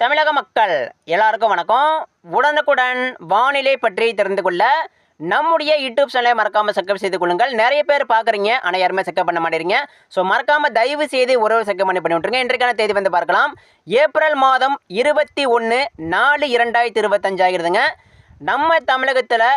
தமிழக மக்கள் எல்லாருக்கும் வணக்கம். உடனுக்குடன் வானிலை பற்றி தெரிந்து கொள்ள நம்முடைய யூடியூப் சேனலை மறக்காமல் செக்கப் செய்து கொள்ளுங்கள். நிறைய பேர் பார்க்குறீங்க ஆனால் யாருமே செக்கப் பண்ண மாட்டேறீங்க ஸோ மறக்காமல் தயவு செய்து ஒரு ஒரு செக்கப் பண்ணி பண்ணி விட்ருங்க இன்றைக்கான தேதி வந்து பார்க்கலாம். ஏப்ரல் மாதம் இருபத்தி ஒன்று நாலு இரண்டாயிரத்தி இருபத்தஞ்சாயிருதுங்க நம்ம தமிழகத்தில்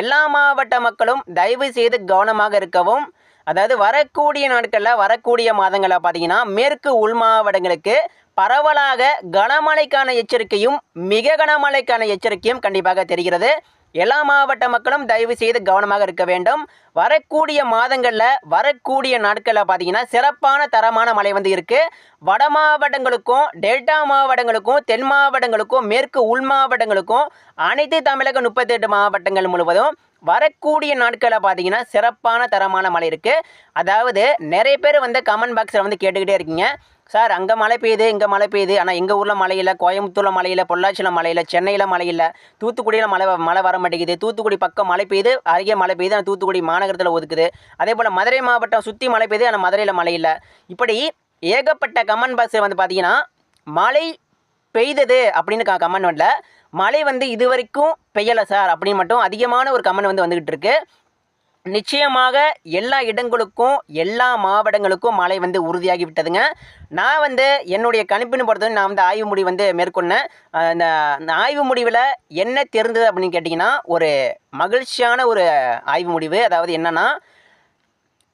எல்லா மாவட்ட மக்களும் தயவு செய்து கவனமாக இருக்கவும் அதாவது வரக்கூடிய நாட்களில் வரக்கூடிய மாதங்களில் பார்த்தீங்கன்னா மேற்கு உள் மாவட்டங்களுக்கு பரவலாக கனமழைக்கான எச்சரிக்கையும் மிக கனமழைக்கான எச்சரிக்கையும் கண்டிப்பாக தெரிகிறது. எல்லா மாவட்ட மக்களும் தயவு செய்து கவனமாக இருக்க வேண்டும். வரக்கூடிய மாதங்களில் வரக்கூடிய நாட்களில் பார்த்தீங்கன்னா சிறப்பான தரமான மழை வந்து இருக்குது வட மாவட்டங்களுக்கும் டெல்டா மாவட்டங்களுக்கும் தென் மாவட்டங்களுக்கும் மேற்கு உள் மாவட்டங்களுக்கும் அனைத்து தமிழக முப்பத்தெட்டு மாவட்டங்கள் முழுவதும் வரக்கூடிய நாட்களில் பார்த்தீங்கன்னா சிறப்பான தரமான மழை இருக்குது அதாவது நிறைய பேர் வந்து கமெண்ட் பாக்ஸில் வந்து கேட்டுக்கிட்டே இருக்கீங்க. சார் அங்கே மழை பெய்யுது இங்கே மழை பெய்யுது. ஆனால் எங்கள் ஊரில் மழை இல்லை கோயம்புத்தூரில் மழை இல்லை பொள்ளாச்சியில் மழை இல்லை சென்னையில் மழை இல்லை தூத்துக்குடியில் மழை மழை வர மாட்டேங்குது. தூத்துக்குடி பக்கம் மழை பெய்யுது அருகே மழை பெய்யுது ஆனால் தூத்துக்குடி மாநகரத்தில் ஒதுக்குது. அதே போல் மதுரை மாவட்டம் சுற்றி மழை பெய்யுது ஆனால் மதுரையில் மழை இல்லை. இப்படி ஏகப்பட்ட கமெண்ட் பாக்ஸில் வந்து பார்த்தீங்கன்னா மழை பெய்தது அப்படின்னு க கமெண்ட் வரல. மழை வந்து இது வரைக்கும் பெய்யலை சார் அப்படின்னு மட்டும் அதிகமான ஒரு கமெண்ட் வந்து வந்துக்கிட்டு இருக்குது நிச்சயமாக எல்லா இடங்களுக்கும் எல்லா மாவட்டங்களுக்கும் மழை வந்து உறுதியாகி விட்டதுங்க நான் வந்து என்னுடைய கணிப்பின் பொறுத்தவரை நான் வந்து ஆய்வு முடிவு வந்து மேற்கொண்டேன். அந்த ஆய்வு முடிவில் என்ன தெரிந்தது அப்படின்னு கேட்டிங்கன்னா ஒரு மகிழ்ச்சியான ஒரு ஆய்வு முடிவு. அதாவது என்னென்னா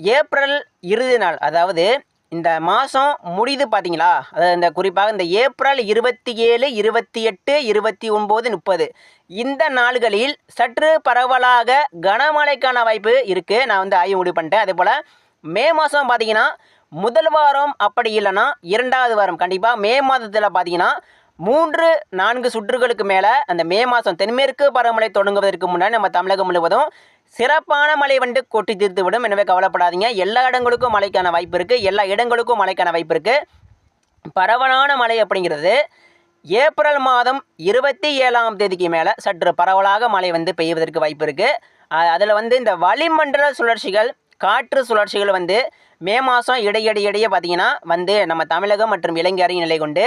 ஏப்ரல் இறுதி நாள் அதாவது இந்த மாதம் முடியுது பார்த்தீங்களா அதாவது இந்த குறிப்பாக இந்த ஏப்ரல் இருபத்தி ஏழு இருபத்தி எட்டு இருபத்தி ஒம்பது முப்பது. இந்த நாள்களில் சற்று பரவலாக கனமழைக்கான வாய்ப்பு இருக்குது நான் வந்து ஆய்வு முடிவு பண்ணிட்டேன். அதே போல் மே மாதம் பார்த்தீங்கன்னா முதல் வாரம் அப்படி இல்லைன்னா இரண்டாவது வாரம். கண்டிப்பாக மே மாதத்தில் பார்த்தீங்கன்னா மூன்று நான்கு சுற்றுகளுக்கு மேலே அந்த மே மாதம் தென்மேற்கு பருவமழை தொடங்குவதற்கு முன்னாடி நம்ம தமிழகம் முழுவதும் சிறப்பான மழை வந்து கொட்டி தீர்த்து விடும் எனவே கவலைப்படாதீங்க. எல்லா இடங்களுக்கும் மழைக்கான வாய்ப்பு இருக்குது எல்லா இடங்களுக்கும் மழைக்கான வாய்ப்பு இருக்குது பரவலான மழை அப்படிங்கிறது ஏப்ரல் மாதம் இருபத்தி ஏழாம் தேதிக்கு மேலே சற்று பரவலாக மழை வந்து பெய்வதற்கு வாய்ப்பு இருக்குது அதில் வந்து இந்த வளிமண்டல சுழற்சிகள் காற்று சுழற்சிகள் வந்து மே மாதம் இடையிடையே இடையே பார்த்தீங்கன்னா வந்து நம்ம தமிழகம் மற்றும் இலங்கை அறிஞர் நிலை கொண்டு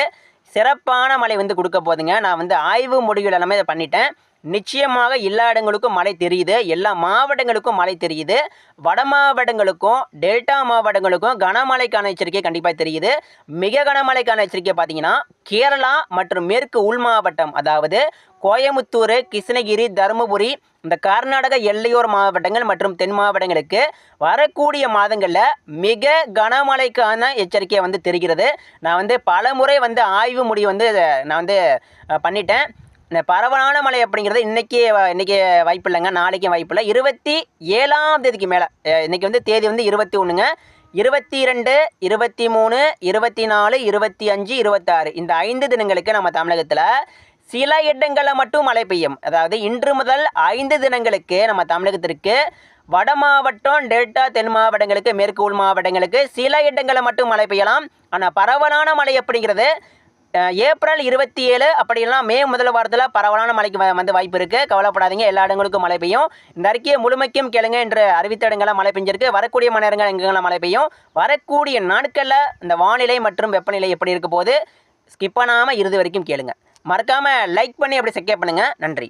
சிறப்பான மழை வந்து கொடுக்க போதுங்க நான் வந்து ஆய்வு முடிவுகள் எல்லாமே இதை பண்ணிட்டேன். நிச்சயமாக எல்லா இடங்களுக்கும் மழை தெரியுது. எல்லா மாவட்டங்களுக்கும் மழை தெரியுது. வட மாவட்டங்களுக்கும் டெல்டா மாவட்டங்களுக்கும் கனமழைக்கான எச்சரிக்கை கண்டிப்பாக தெரியுது. மிக கனமழைக்கான எச்சரிக்கை பார்த்தீங்கன்னா கேரளா மற்றும் மேற்கு உள் மாவட்டம் அதாவது கோயமுத்தூர் கிருஷ்ணகிரி தருமபுரி இந்த கர்நாடக எல்லையோர மாவட்டங்கள் மற்றும் தென் மாவட்டங்களுக்கு வரக்கூடிய மாதங்களில் மிக கனமழைக்கான எச்சரிக்கை வந்து தெரிகிறது. நான் வந்து பல முறை வந்து ஆய்வு முடிவு வந்து நான் வந்து பண்ணிட்டேன். இந்த பரவலான மழை அப்படிங்கிறது இன்றைக்கி இன்றைக்கி வாய்ப்பு இல்லைங்க நாளைக்கும் வாய்ப்பு இல்லை இருபத்தி ஏழாம் தேதிக்கு மேலே இன்றைக்கி வந்து தேதி வந்து இருபத்தி ஒன்றுங்க இருபத்தி ரெண்டு இருபத்தி மூணு இருபத்தி நாலு இருபத்தி அஞ்சு இருபத்தாறு. இந்த ஐந்து தினங்களுக்கு நம்ம தமிழகத்தில் சில இடங்களில் மட்டும் மழை பெய்யும். அதாவது இன்று முதல் ஐந்து தினங்களுக்கு நம்ம தமிழகத்திற்கு வட மாவட்டம் டெல்டா தென் மாவட்டங்களுக்கு மேற்கு உள் மாவட்டங்களுக்கு சில இடங்களில் மட்டும் மழை பெய்யலாம். ஆனால் பரவலான மழை அப்படிங்கிறது ஏப்ரல் இருபத்தி ஏழு அப்படிலாம் மே முதல் வாரத்தில் பரவலான மழைக்கு வந்து வாய்ப்பு இருக்குது கவலைப்படாதீங்க. எல்லா இடங்களுக்கும் மழை பெய்யும். இந்த அறிக்கையை முழுமைக்கும் கேளுங்க. என்று அறிவித்த இடங்கள்லாம் மழை பெஞ்சிருக்கு. வரக்கூடிய மணி நேரங்கள் எங்கெல்லாம் மழை பெய்யும்? வரக்கூடிய நாட்களில் இந்த வானிலை மற்றும் வெப்பநிலை எப்படி இருக்க போது ஸ்கிப் பண்ணாமல் இறுதி வரைக்கும் கேளுங்க. மறக்காமல் லைக் பண்ணி அப்படி செக்கே பண்ணுங்க. நன்றி.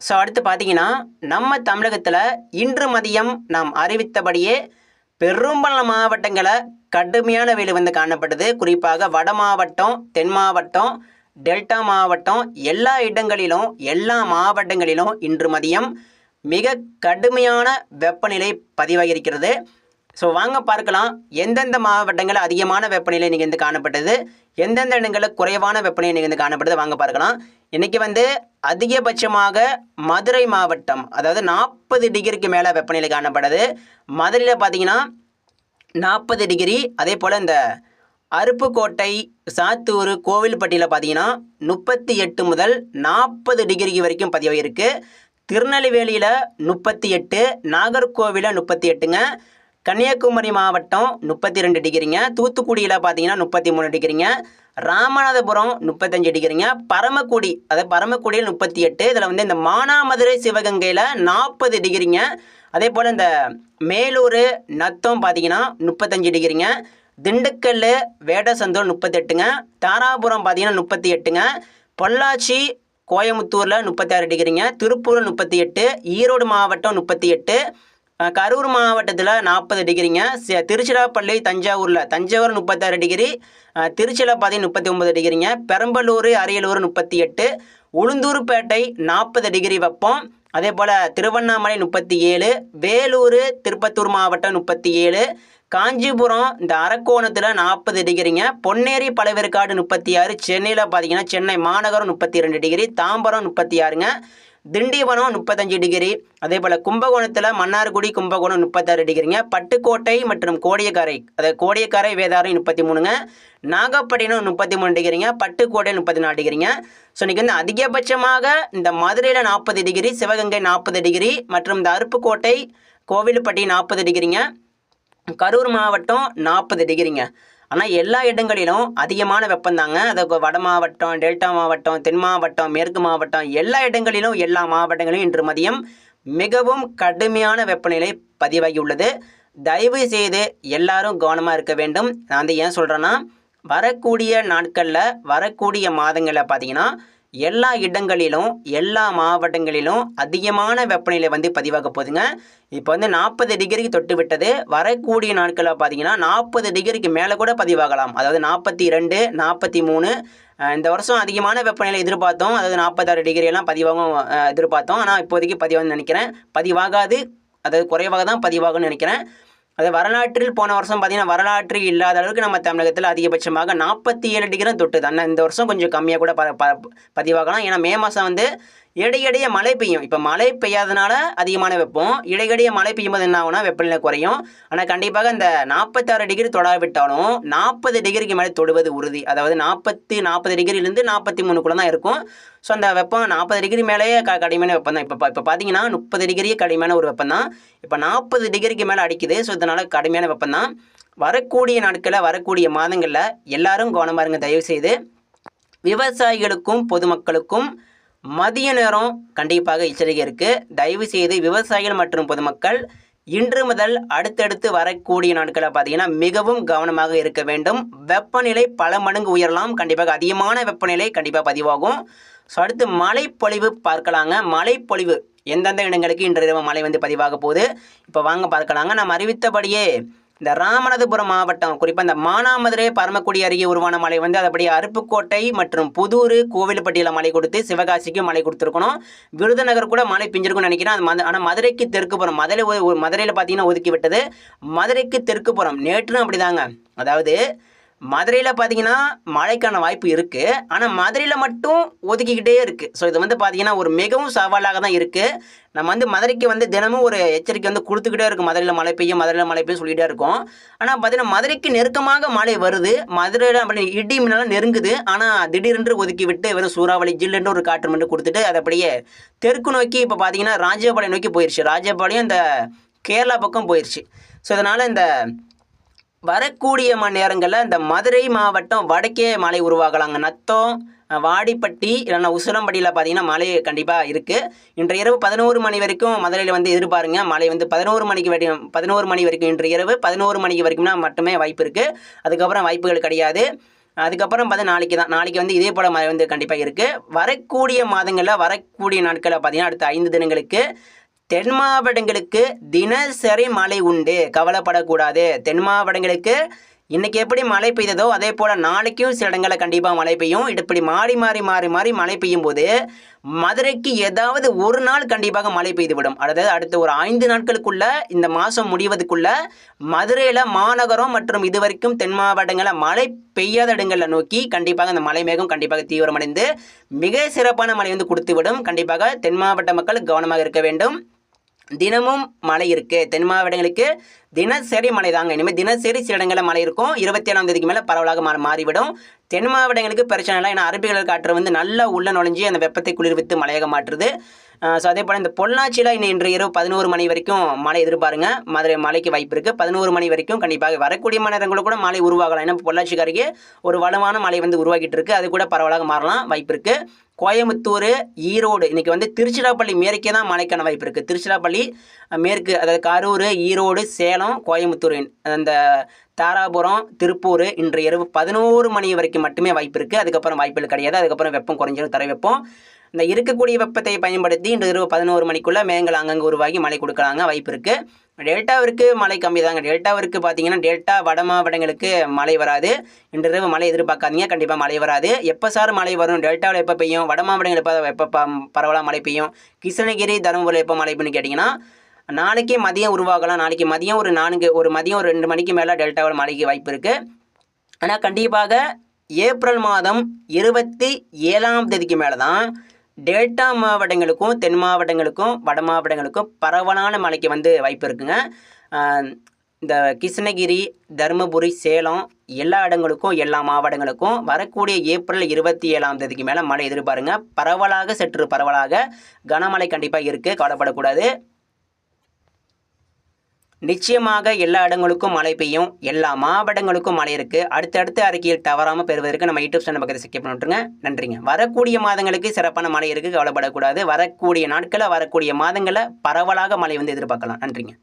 ஸோ அடுத்து பார்த்தீங்கன்னா நம்ம தமிழகத்தில் இன்று மதியம் நாம் அறிவித்தபடியே பெரும்பாலான மாவட்டங்களை கடுமையான வெயில் வந்து காணப்படுது. குறிப்பாக வட மாவட்டம் தென் மாவட்டம் டெல்டா மாவட்டம் எல்லா இடங்களிலும் எல்லா மாவட்டங்களிலும் இன்று மதியம் மிக கடுமையான வெப்பநிலை பதிவாகியிருக்கிறது. ஸோ வாங்க பார்க்கலாம். எந்தெந்த மாவட்டங்களில் அதிகமான வெப்பநிலை நிகழ்ந்து காணப்பட்டது? எந்தெந்த இடங்களில் குறைவான வெப்பநிலை நிகழ்ந்து காணப்பட்டது வாங்க பார்க்கலாம். இன்றைக்கி வந்து அதிகபட்சமாக மதுரை மாவட்டம் அதாவது நாற்பது டிகிரிக்கு மேலே வெப்பநிலை காணப்பட்டது மதுரையில் பார்த்தீங்கன்னா நாற்பது டிகிரி அதே போல் இந்த அருப்புக்கோட்டை சாத்தூர் கோவில்பட்டியில் பார்த்தீங்கன்னா முப்பத்தி எட்டு முதல் நாற்பது டிகிரி வரைக்கும் பதிவாகிருக்கு திருநெல்வேலியில் முப்பத்தி எட்டு நாகர்கோவிலில் முப்பத்தி எட்டுங்க. கன்னியாகுமரி மாவட்டம் முப்பத்தி ரெண்டு டிகிரிங்க. தூத்துக்குடியில் பார்த்தீங்கன்னா முப்பத்தி மூணு டிகிரிங்க. ராமநாதபுரம் முப்பத்தஞ்சு டிகிரிங்க. பரமக்குடி அதாவது பரமக்குடியில் முப்பத்தி எட்டு இதில் வந்து இந்த மானாமதுரை சிவகங்கையில் நாற்பது டிகிரிங்க. அதே போல் இந்த மேலூர் நத்தம் பார்த்தீங்கன்னா முப்பத்தஞ்சு டிகிரிங்க. திண்டுக்கல் வேடசந்தூர் முப்பத்தெட்டுங்க. தாராபுரம் பார்த்தீங்கன்னா முப்பத்தி எட்டுங்க பொள்ளாச்சி கோயமுத்தூரில் முப்பத்தாறு டிகிரிங்க. திருப்பூர் முப்பத்தி எட்டு ஈரோடு மாவட்டம் முப்பத்தி எட்டு கரூர் மாவட்டத்தில் நாற்பது டிகிரிங்க. திருச்சிராப்பள்ளி தஞ்சாவூரில் தஞ்சாவூர் முப்பத்தாறு டிகிரி திருச்சியில் பார்த்தீங்கன்னா முப்பத்தி ஒம்பது டிகிரிங்க. பெரம்பலூர் அரியலூர் முப்பத்தி எட்டு உளுந்தூர்பேட்டை நாற்பது டிகிரி வெப்பம். அதே போல் திருவண்ணாமலை முப்பத்தி ஏழு வேலூர் திருப்பத்தூர் மாவட்டம் முப்பத்தி ஏழு காஞ்சிபுரம் இந்த அரக்கோணத்தில் நாற்பது டிகிரிங்க பொன்னேரி பழவேற்காடு முப்பத்தி ஆறு சென்னையில் பார்த்தீங்கன்னா சென்னை மாநகரம் முப்பத்தி ரெண்டு டிகிரி தாம்பரம் முப்பத்தி ஆறுங்க. திண்டிவனம் முப்பத்தஞ்சு டிகிரி. அதே போல் கும்பகோணத்தில் மன்னார்குடி கும்பகோணம் முப்பத்தாறு டிகிரிங்க. பட்டுக்கோட்டை மற்றும் கோடியக்கரை அதாவது கோடியக்கரை வேதாரம் முப்பத்தி மூணுங்க நாகப்பட்டினம் முப்பத்தி மூணு டிகிரிங்க. பட்டுக்கோட்டை முப்பத்தி நாலு டிகிரிங்க. ஸோ இன்றைக்கி வந்து அதிகபட்சமாக இந்த மதுரையில் நாற்பது டிகிரி சிவகங்கை நாற்பது டிகிரி மற்றும் இந்த அருப்புக்கோட்டை கோவில்பட்டி நாற்பது டிகிரிங்க. கரூர் மாவட்டம் நாற்பது டிகிரிங்க. ஆனால் எல்லா இடங்களிலும் அதிகமான வெப்பந்தாங்க அது வட மாவட்டம் டெல்டா மாவட்டம் தென் மாவட்டம் மேற்கு மாவட்டம் எல்லா இடங்களிலும் எல்லா மாவட்டங்களிலும் இன்று மதியம் மிகவும் கடுமையான வெப்பநிலை பதிவாகி உள்ளது தயவு செய்து எல்லாரும் கவனமாக இருக்க வேண்டும். நான் வந்து ஏன் சொல்கிறேன்னா வரக்கூடிய நாட்களில் வரக்கூடிய மாதங்களில் பார்த்தீங்கன்னா எல்லா இடங்களிலும் எல்லா மாவட்டங்களிலும் அதிகமான வெப்பநிலை வந்து பதிவாக போகுதுங்க. இப்போ வந்து நாற்பது டிகிரிக்கு தொட்டு விட்டது. வரக்கூடிய நாட்களில் பார்த்தீங்கன்னா நாற்பது டிகிரிக்கு மேலே கூட பதிவாகலாம். அதாவது நாற்பத்தி ரெண்டு நாற்பத்தி மூணு இந்த வருஷம் அதிகமான வெப்பநிலை எதிர்பார்த்தோம். அதாவது நாற்பத்தாறு டிகிரி எல்லாம் பதிவாகவும் எதிர்பார்த்தோம். ஆனால் இப்போதைக்கு பதிவாகன்னு நினைக்கிறேன். பதிவாகாது. அதாவது குறைவாக தான் பதிவாகும்னு நினைக்கிறேன். அது வரலாற்றில் போன வருஷம் பார்த்தீங்கன்னா வரலாற்று இல்லாத அளவுக்கு நம்ம தமிழகத்தில் அதிகபட்சமாக நாற்பத்தி ஏழு டிகிரி தொட்டுது. ஆனால் இந்த வருஷம் கொஞ்சம் கம்மியாக கூட ப ப- பதிவாகலாம். ஏன்னா மே மாதம் வந்து இடையிடையே மழை பெய்யும். இப்போ மழை பெய்யாதனால அதிகமான வெப்பம். இடையிடையே மழை பெய்யும் போது என்ன ஆகும்னா வெப்பநிலை குறையும். ஆனால் கண்டிப்பாக இந்த நாற்பத்தாறு டிகிரி தொடாவிட்டாலும் நாற்பது டிகிரிக்கு மேலே தொடுவது உறுதி. அதாவது நாற்பத்தி நாற்பது டிகிரிலேருந்து நாற்பத்தி மூணுக்குள்ள தான் இருக்கும். ஸோ அந்த வெப்பம் நாற்பது டிகிரி மேலேயே க கடுமையான வெப்பம் தான் இப்போ இப்போ பார்த்தீங்கன்னா முப்பது டிகிரியே கடுமையான ஒரு வெப்பம் தான் இப்போ நாற்பது டிகிரிக்கு மேலே அடிக்குது. ஸோ இதனால் கடுமையான வெப்பம் தான் வரக்கூடிய நாட்களில் வரக்கூடிய மாதங்களில் எல்லாரும் கவனமாக இருங்க. தயவுசெய்து விவசாயிகளுக்கும் பொதுமக்களுக்கும் மதிய நேரம் கண்டிப்பாக எச்சரிக்கை இருக்குது தயவு செய்து விவசாயிகள் மற்றும் பொதுமக்கள் இன்று முதல் அடுத்தடுத்து வரக்கூடிய நாட்களில் பார்த்தீங்கன்னா மிகவும் கவனமாக இருக்க வேண்டும். வெப்பநிலை பல மடங்கு உயரலாம். கண்டிப்பாக அதிகமான வெப்பநிலை கண்டிப்பாக பதிவாகும். ஸோ அடுத்து மழைப்பொழிவு பார்க்கலாங்க. மழைப்பொழிவு எந்தெந்த இடங்களுக்கு இன்று இரவு மழை வந்து பதிவாக போகுது? இப்போ வாங்க பார்க்கலாங்க. நம்ம அறிவித்தபடியே இந்த ராமநாதபுரம் மாவட்டம் குறிப்பாக இந்த மானாமதுரை பரமக்குடி அருகே உருவான மலை வந்து அதபடி அருப்புக்கோட்டை மற்றும் புதூர் கோவில்பட்டியில் மழை கொடுத்து சிவகாசிக்கும் மழை கொடுத்துருக்கணும். விருதுநகர் கூட மழை பிஞ்சிருக்கும்னு நினைக்கிறேன். அது ஆனால் மதுரைக்கு தெற்கு புறம். மதுரை ஒரு மதுரையில் பார்த்தீங்கன்னா ஒதுக்கி விட்டது. மதுரைக்கு தெற்கு புறம். நேற்றும் அப்படிதாங்க. அதாவது மதுரையில் பார்த்தீங்கன்னா மழைக்கான வாய்ப்பு இருக்குது ஆனால் மதுரையில் மட்டும் ஒதுக்கிக்கிட்டே இருக்குது ஸோ இது வந்து பார்த்தீங்கன்னா ஒரு மிகவும் சவாலாக தான் இருக்குது நம்ம வந்து மதுரைக்கு வந்து தினமும் ஒரு எச்சரிக்கை வந்து கொடுத்துக்கிட்டே இருக்கும். மதுரையில் மழை பெய்யும் மதுரையில் மழை பெய்யும் சொல்லிகிட்டே இருக்கும். ஆனால் பார்த்தீங்கன்னா மதுரைக்கு நெருக்கமாக மழை வருது. மதுரையில் அப்படி இடி மின்னலாம் நெருங்குது. ஆனால் திடீரென்று ஒதுக்கி விட்டு வெறும் சூறாவளி ஜில்லுன்னு ஒரு காற்று மட்டும் கொடுத்துட்டு அது அப்படியே தெற்கு நோக்கி இப்போ பார்த்தீங்கன்னா ராஜபாளையம் நோக்கி போயிடுச்சு ராஜபாளையம் இந்த கேரளா பக்கம் போயிடுச்சு ஸோ இதனால் இந்த வரக்கூடிய மணி நேரங்களில் இந்த மதுரை மாவட்டம் வடக்கே மழை உருவாகலாங்க. நத்தம் வாடிப்பட்டி இல்லைன்னா உசுரம்படியில் பார்த்தீங்கன்னா மழை கண்டிப்பாக இருக்குது இன்று இரவு பதினோரு மணி வரைக்கும் மதுரையில் வந்து எதிர்பாருங்க. மழை வந்து பதினோரு மணிக்கு வரைக்கும் பதினோரு மணி வரைக்கும் இன்று இரவு பதினோரு மணிக்கு வரைக்கும்னா மட்டுமே வாய்ப்பு இருக்குது அதுக்கப்புறம் வாய்ப்புகள் கிடையாது. அதுக்கப்புறம் பார்த்தா நாளைக்கு தான். நாளைக்கு வந்து இதே போல் மழை வந்து கண்டிப்பாக இருக்குது வரக்கூடிய மாதங்களில் வரக்கூடிய நாட்களில் பார்த்தீங்கன்னா அடுத்த ஐந்து தினங்களுக்கு தென் மாவட்டங்களுக்கு தினசரி மழை உண்டு. கவலைப்படக்கூடாது. தென் மாவட்டங்களுக்கு இன்றைக்கி எப்படி மழை பெய்ததோ அதே போல் நாளைக்கும் சில இடங்களில் கண்டிப்பாக மழை பெய்யும். இப்படி மாறி மாறி மாறி மாறி மழை பெய்யும் போது மதுரைக்கு ஏதாவது ஒரு நாள் கண்டிப்பாக மழை பெய்துவிடும். அதாவது அடுத்த ஒரு ஐந்து நாட்களுக்குள்ள இந்த மாதம் முடிவதுக்குள்ள மதுரையில் மாநகரம் மற்றும் இதுவரைக்கும் தென் மாவட்டங்களில் மழை பெய்யாத இடங்களில் நோக்கி கண்டிப்பாக அந்த மழை மேகம் கண்டிப்பாக தீவிரமடைந்து மிக சிறப்பான மழை வந்து கொடுத்துவிடும். கண்டிப்பாக தென் மாவட்ட மக்கள் கவனமாக இருக்க வேண்டும். தினமும் மழை இருக்கு. தென் மாவட்டங்களுக்கு தினசரி மழை தாங்க. இனிமேல் தினசரி சில இடங்களில் மழை இருக்கும். இருபத்தி ஏழாம் தேதிக்கு மேலே பரவலாக மா மாறிவிடும். தென் மாவட்டங்களுக்கு பிரச்சனை இல்லை. ஏன்னா அரபிகள் காற்று வந்து நல்லா உள்ள நுழைஞ்சி அந்த வெப்பத்தை குளிர்வித்து மழையாக மாற்றுது. ஸோ அதே போல் இந்த பொள்ளாச்சியில் இன்னும் இன்று இரவு பதினோரு மணி வரைக்கும் மழை எதிர்பாருங்க. மதுரை மழைக்கு வாய்ப்பு இருக்குது பதினோரு மணி வரைக்கும் கண்டிப்பாக வரக்கூடிய மணி நேரங்களில் கூட மழை உருவாகலாம். ஏன்னா பொள்ளாச்சிக்கு அருகே ஒரு வலுவான மழை வந்து உருவாகிட்டு இருக்கு. அது கூட பரவலாக மாறலாம். வாய்ப்பு இருக்குது கோயம்புத்தூர் ஈரோடு. இன்றைக்கி வந்து திருச்சிராப்பள்ளி மேற்கே தான் மழைக்கான வாய்ப்பு இருக்குது திருச்சிராப்பள்ளி மேற்கு அதாவது கரூர் ஈரோடு சேலம் கோயமுத்தூர் அந்த தாராபுரம் திருப்பூர் இன்று இரவு பதினோரு மணி வரைக்கும் மட்டுமே வாய்ப்பு இருக்குது அதுக்கப்புறம் வாய்ப்புகள் கிடையாது. அதுக்கப்புறம் வெப்பம் குறைஞ்சிடும் தர வெப்பம். இந்த இருக்கக்கூடிய வெப்பத்தை பயன்படுத்தி இன்று இரவு பதினோரு மணிக்குள்ளே மேகங்கள் அங்கங்கே உருவாகி மழை கொடுக்கலாங்க வாய்ப்பு இருக்குது டெல்டாவிற்கு மழை கம்மி தாங்க டெல்டாவிற்கு பார்த்தீங்கன்னா டெல்டா வட மாவட்டங்களுக்கு மழை வராது. இன்றிரவு மழை எதிர்பார்க்காதீங்க. கண்டிப்பாக மழை வராது. எப்போ சார் மழை வரும்? டெல்டாவில் எப்போ பெய்யும்? வட மாவட்டங்கள் எப்போ எப்போ ப- பரவலாக மழை பெய்யும்? கிருஷ்ணகிரி தருமபுரியில் எப்போ மழை பெய்யும்னு கேட்டிங்கன்னா நாளைக்கு மதியம் உருவாகலாம். நாளைக்கு மதியம் ஒரு நான்கு ஒரு மதியம் ஒரு ரெண்டு மணிக்கு மேலே டெல்டாவில் மழைக்கு வாய்ப்பு இருக்குது ஆனால் கண்டிப்பாக ஏப்ரல் மாதம் இருபத்தி ஏழாம் தேதிக்கு மேலே தான் டெல்டா மாவட்டங்களுக்கும் தென் மாவட்டங்களுக்கும் வட மாவட்டங்களுக்கும் பரவலான மழைக்கு வந்து வாய்ப்பு இருக்குங்க. இந்த கிருஷ்ணகிரி தருமபுரி சேலம் எல்லா இடங்களுக்கும் எல்லா மாவட்டங்களுக்கும் வரக்கூடிய ஏப்ரல் இருபத்தி ஏழாம் தேதிக்கு மேலே மழை எதிர்பாருங்க. பரவலாக சற்று பரவலாக கனமழை கண்டிப்பாக இருக்குது கவலைப்படக்கூடாது. நிச்சயமாக எல்லா இடங்களுக்கும் மழை பெய்யும். எல்லா மாவட்டங்களுக்கும் மழை இருக்குது அடுத்தடுத்த அறிக்கையில் தவறாமல் பெறுவதற்கு நம்ம யூடியூப் சேனல் பக்கத்தை சிக்கப் பண்ணிட்டுருங்க நன்றிங்க. வரக்கூடிய மாதங்களுக்கு சிறப்பான மழை இருக்குது கவலைப்படக்கூடாது. வரக்கூடிய நாட்களில் வரக்கூடிய மாதங்களில் பரவலாக மழை வந்து எதிர்பார்க்கலாம். நன்றிங்க.